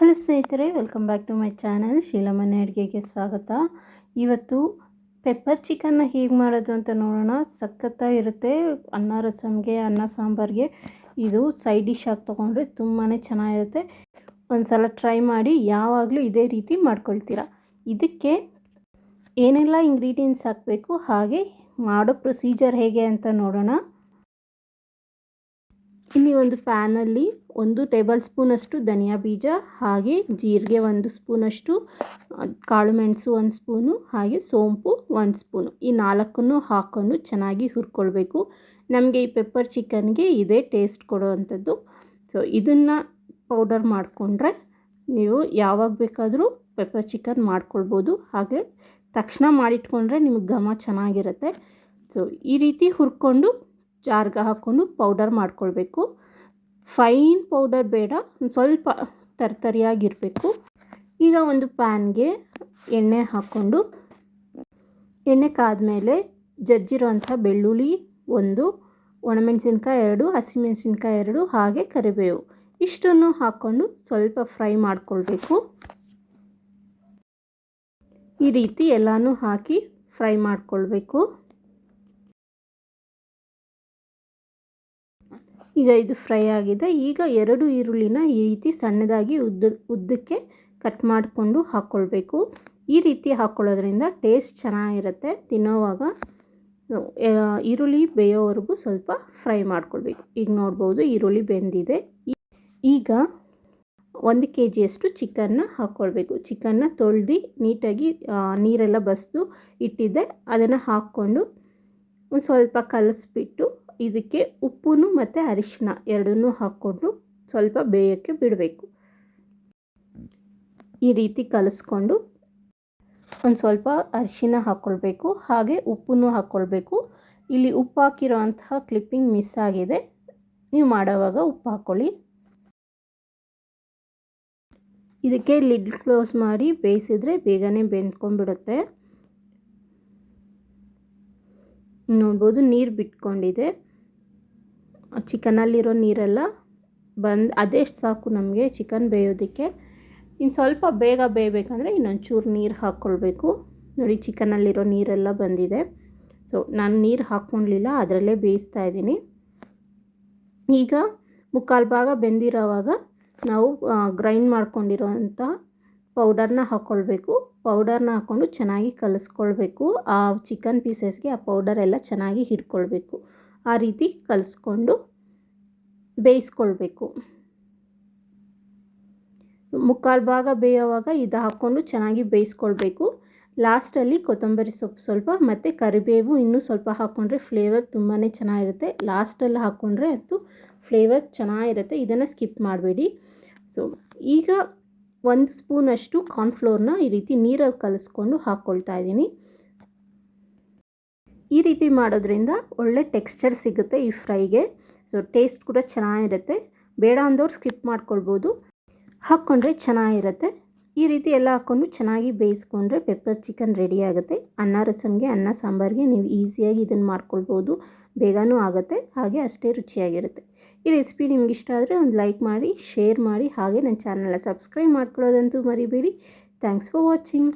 Hello ಸ್ನೇಹಿತರೆ, welcome back to my channel. ಶೀಲಮನೆ ಅಡುಗೆಗೆ ಸ್ವಾಗತ. ಇವತ್ತು ಪೆಪ್ಪರ್ ಚಿಕನ್ನ ಹೇಗೆ ಮಾಡೋದು ಅಂತ ನೋಡೋಣ. ಸಖತ್ತಾಗಿರುತ್ತೆ ಅನ್ನ ರಸಮ್ಗೆ ಅನ್ನ ಸಾಂಬಾರಿಗೆ. ಇದು ಸೈಡ್ ಡಿಶ್ ಆಗಿ ತೊಗೊಂಡ್ರೆ ತುಂಬಾ ಚೆನ್ನಾಗಿರುತ್ತೆ. ಒಂದು ಸಲ ಟ್ರೈ ಮಾಡಿ ಯಾವಾಗಲೂ ಇದೇ ರೀತಿ ಮಾಡ್ಕೊಳ್ತೀರಾ. ಇದಕ್ಕೆ ಏನೆಲ್ಲ ಇಂಗ್ರೀಡಿಯೆಂಟ್ಸ್ ಹಾಕಬೇಕು, ಹಾಗೆ ಮಾಡೋ ಪ್ರೊಸೀಜರ್ ಹೇಗೆ ಅಂತ ನೋಡೋಣ. ಇಲ್ಲಿ ಒಂದು ಪ್ಯಾನಲ್ಲಿ ಒಂದು ಟೇಬಲ್ ಸ್ಪೂನಷ್ಟು ಧನಿಯಾ ಬೀಜ, ಹಾಗೆ ಜೀರಿಗೆ ಒಂದು ಸ್ಪೂನಷ್ಟು ಕಾಳು ಮೆಣಸು ಒಂದು ಸ್ಪೂನು, ಹಾಗೆ ಸೋಂಪು ಒಂದು ಸ್ಪೂನು. ಈ ನಾಲ್ಕನ್ನು ಹಾಕೊಂಡು ಚೆನ್ನಾಗಿ ಹುರ್ಕೊಳ್ಬೇಕು. ನಮಗೆ ಈ ಪೆಪ್ಪರ್ ಚಿಕನ್ಗೆ ಇದೇ ಟೇಸ್ಟ್ ಕೊಡೋವಂಥದ್ದು. ಸೊ ಇದನ್ನು ಪೌಡರ್ ಮಾಡಿಕೊಂಡ್ರೆ ನೀವು ಯಾವಾಗ ಬೇಕಾದರೂ ಪೆಪ್ಪರ್ ಚಿಕನ್ ಮಾಡ್ಕೊಳ್ಬೋದು. ಹಾಗೆ ತಕ್ಷಣ ಮಾಡಿಟ್ಕೊಂಡ್ರೆ ನಿಮಗೆ ಘಮ ಚೆನ್ನಾಗಿರುತ್ತೆ. ಸೊ ಈ ರೀತಿ ಹುರ್ಕೊಂಡು ಜಾರ್ಗೆ ಹಾಕ್ಕೊಂಡು ಪೌಡರ್ ಮಾಡ್ಕೊಳ್ಬೇಕು. ಫೈನ್ ಪೌಡರ್ ಬೇಡ, ಸ್ವಲ್ಪ ತರ್ತರಿಯಾಗಿರಬೇಕು. ಈಗ ಒಂದು ಪ್ಯಾನ್ಗೆ ಎಣ್ಣೆ ಹಾಕ್ಕೊಂಡು, ಎಣ್ಣೆ ಕಾದ್ಮೇಲೆ ಜಜ್ಜಿರುವಂಥ ಬೆಳ್ಳುಳ್ಳಿ ಒಂದು, ಒಣಮೆಣಸಿನ್ಕಾಯಿ ಎರಡು, ಹಸಿಮೆಣಸಿನ್ಕಾಯಿ ಎರಡು, ಹಾಗೆ ಕರಿಬೇವು. ಇಷ್ಟನ್ನು ಹಾಕ್ಕೊಂಡು ಸ್ವಲ್ಪ ಫ್ರೈ ಮಾಡಿಕೊಳ್ಬೇಕು. ಈ ರೀತಿ ಎಲ್ಲನೂ ಹಾಕಿ ಫ್ರೈ ಮಾಡ್ಕೊಳ್ಬೇಕು. ಈಗ ಇದು ಫ್ರೈ ಆಗಿದೆ. ಈಗ ಎರಡು ಈರುಳ್ಳಿನ ಈ ರೀತಿ ಸಣ್ಣದಾಗಿ ಉದ್ದ, ಉದ್ದಕ್ಕೆ ಕಟ್ ಮಾಡಿಕೊಂಡು ಹಾಕ್ಕೊಳ್ಬೇಕು ಈ ರೀತಿ ಹಾಕ್ಕೊಳ್ಳೋದ್ರಿಂದ ಟೇಸ್ಟ್ ಚೆನ್ನಾಗಿರುತ್ತೆ. ತಿನ್ನೋವಾಗ ಈರುಳ್ಳಿ ಬೇಯೋವರೆಗೂ ಸ್ವಲ್ಪ ಫ್ರೈ ಮಾಡ್ಕೊಳ್ಬೇಕು. ಈಗ ನೋಡ್ಬೋದು ಈರುಳ್ಳಿ ಬೆಂದಿದೆ. ಈಗ ಒಂದು ಕೆ ಜಿಯಷ್ಟು ಚಿಕನ್ನ ಹಾಕ್ಕೊಳ್ಬೇಕು ಚಿಕನ್ನ ತೊಳ್ದು ನೀಟಾಗಿ ನೀರೆಲ್ಲ ಬಸ್ದು ಇಟ್ಟಿದ್ದೆ. ಅದನ್ನು ಹಾಕ್ಕೊಂಡು ಸ್ವಲ್ಪ ಕಲಸಿಬಿಟ್ಟು ಇದಕ್ಕೆ ಉಪ್ಪು ಮತ್ತು ಅರಿಶಿನ ಎರಡನ್ನೂ ಹಾಕ್ಕೊಂಡು ಸ್ವಲ್ಪ ಬೇಯೋಕ್ಕೆ ಬಿಡಬೇಕು. ಈ ರೀತಿ ಕಲಸ್ಕೊಂಡು ಒಂದು ಸ್ವಲ್ಪ ಅರಿಶಿನ ಹಾಕ್ಕೊಳ್ಬೇಕು ಹಾಗೆ ಉಪ್ಪನ್ನು ಹಾಕ್ಕೊಳ್ಬೇಕು ಇಲ್ಲಿ ಉಪ್ಪು ಹಾಕಿರೋ ಅಂತಹ ಕ್ಲಿಪ್ಪಿಂಗ್ ಮಿಸ್ ಆಗಿದೆ. ನೀವು ಮಾಡೋವಾಗ ಉಪ್ಪು ಹಾಕ್ಕೊಳ್ಳಿ ಇದಕ್ಕೆ ಲಿಡ್ ಕ್ಲೋಸ್ ಮಾಡಿ ಬೇಯಿಸಿದ್ರೆ ಬೇಗನೆ ಬೆಂದ್ಕೊಂಡ್ಬಿಡುತ್ತೆ. ನೋಡ್ಬೋದು ನೀರು ಬಿಟ್ಕೊಂಡಿದೆ. ಚಿಕನಲ್ಲಿರೋ ನೀರೆಲ್ಲ ಬಂದು, ಅದೆಷ್ಟು ಸಾಕು ನಮಗೆ ಚಿಕನ್ ಬೇಯೋದಕ್ಕೆ. ಇನ್ನು ಸ್ವಲ್ಪ ಬೇಗ ಬೇಯಬೇಕಂದ್ರೆ ಇನ್ನೊಂಚೂರು ನೀರು ಹಾಕ್ಕೊಳ್ಬೇಕು ನೋಡಿ, ಚಿಕನಲ್ಲಿರೋ ನೀರೆಲ್ಲ ಬಂದಿದೆ. ಸೊ ನಾನು ನೀರು ಹಾಕ್ಕೊಳ್ಲಿಲ್ಲ ಅದರಲ್ಲೇ ಬೇಯಿಸ್ತಾ ಇದ್ದೀನಿ. ಈಗ ಮುಕ್ಕಾಲು ಭಾಗ ಬೆಂದಿರೋವಾಗ ನಾವು ಗ್ರೈಂಡ್ ಮಾಡ್ಕೊಂಡಿರೋವಂಥ ಪೌಡರ್ನ ಹಾಕ್ಕೊಳ್ಬೇಕು ಪೌಡರ್ನ ಹಾಕ್ಕೊಂಡು ಚೆನ್ನಾಗಿ ಕಲಿಸ್ಕೊಳ್ಬೇಕು. ಆ ಚಿಕನ್ ಪೀಸಸ್ಗೆ ಆ ಪೌಡರ್ ಎಲ್ಲ ಚೆನ್ನಾಗಿ ಹಿಡ್ಕೊಳ್ಬೇಕು. ಆ ರೀತಿ ಕಲಿಸ್ಕೊಂಡು ಬೇಯಿಸ್ಕೊಳ್ಬೇಕು. ಮುಕ್ಕಾಲು ಭಾಗ ಬೇಯೋವಾಗ ಇದು ಹಾಕ್ಕೊಂಡು ಚೆನ್ನಾಗಿ ಬೇಯಿಸ್ಕೊಳ್ಬೇಕು. ಲಾಸ್ಟಲ್ಲಿ ಕೊತ್ತಂಬರಿ ಸೊಪ್ಪು ಸ್ವಲ್ಪ ಮತ್ತು ಕರಿಬೇವು ಇನ್ನೂ ಸ್ವಲ್ಪ ಹಾಕ್ಕೊಂಡ್ರೆ ಫ್ಲೇವರ್ ತುಂಬಾ ಚೆನ್ನಾಗಿರುತ್ತೆ. ಲಾಸ್ಟಲ್ಲಿ ಹಾಕ್ಕೊಂಡ್ರೆ ಅದು ಫ್ಲೇವರ್ ಚೆನ್ನಾಗಿರುತ್ತೆ. ಇದನ್ನು ಸ್ಕಿಪ್ ಮಾಡಬೇಡಿ. ಸೊ ಈಗ ಒಂದು ಸ್ಪೂನಷ್ಟು ಕಾರ್ನ್ಫ್ಲೋರ್ನ ಈ ರೀತಿ ನೀರಲ್ಲಿ ಕಲಿಸ್ಕೊಂಡು ಹಾಕ್ಕೊಳ್ತಾ ಇದ್ದೀನಿ. ಈ ರೀತಿ ಮಾಡೋದ್ರಿಂದ ಒಳ್ಳೆ ಟೆಕ್ಸ್ಚರ್ ಸಿಗುತ್ತೆ ಈ ಫ್ರೈಗೆ. ಸೊ ಟೇಸ್ಟ್ ಕೂಡ ಚೆನ್ನಾಗಿರುತ್ತೆ. ಬೇಡ ಅಂದವ್ರು ಸ್ಕಿಪ್ ಮಾಡ್ಕೊಳ್ಬೋದು. ಹಾಕ್ಕೊಂಡ್ರೆ ಚೆನ್ನಾಗಿರುತ್ತೆ. ಈ ರೀತಿ ಎಲ್ಲ ಹಾಕ್ಕೊಂಡು ಚೆನ್ನಾಗಿ ಬೇಯಿಸ್ಕೊಂಡ್ರೆ ಪೆಪ್ಪರ್ ಚಿಕನ್ ರೆಡಿ ಆಗುತ್ತೆ. ಅನ್ನ ರಸಮ್ಗೆ ಅನ್ನ, ಸಾಂಬಾರಿಗೆ ನೀವು ಈಸಿಯಾಗಿ ಇದನ್ನು ಮಾಡ್ಕೊಳ್ಬೋದು. ಬೇಗನೂ ಆಗುತ್ತೆ. ಹಾಗೆ ಅಷ್ಟೇ ರುಚಿಯಾಗಿರುತ್ತೆ. ಈ ರೆಸಿಪಿ ನಿಮ್ಗೆ ಇಷ್ಟ ಆದರೆ ಒಂದು ಲೈಕ್ ಮಾಡಿ ಶೇರ್ ಮಾಡಿ. ಹಾಗೆ ನನ್ನ ಚಾನಲ್ನ ಸಬ್ಸ್ಕ್ರೈಬ್ ಮಾಡ್ಕೊಳ್ಳೋದಂತೂ ಮರಿಬೇಡಿ. Thanks for watching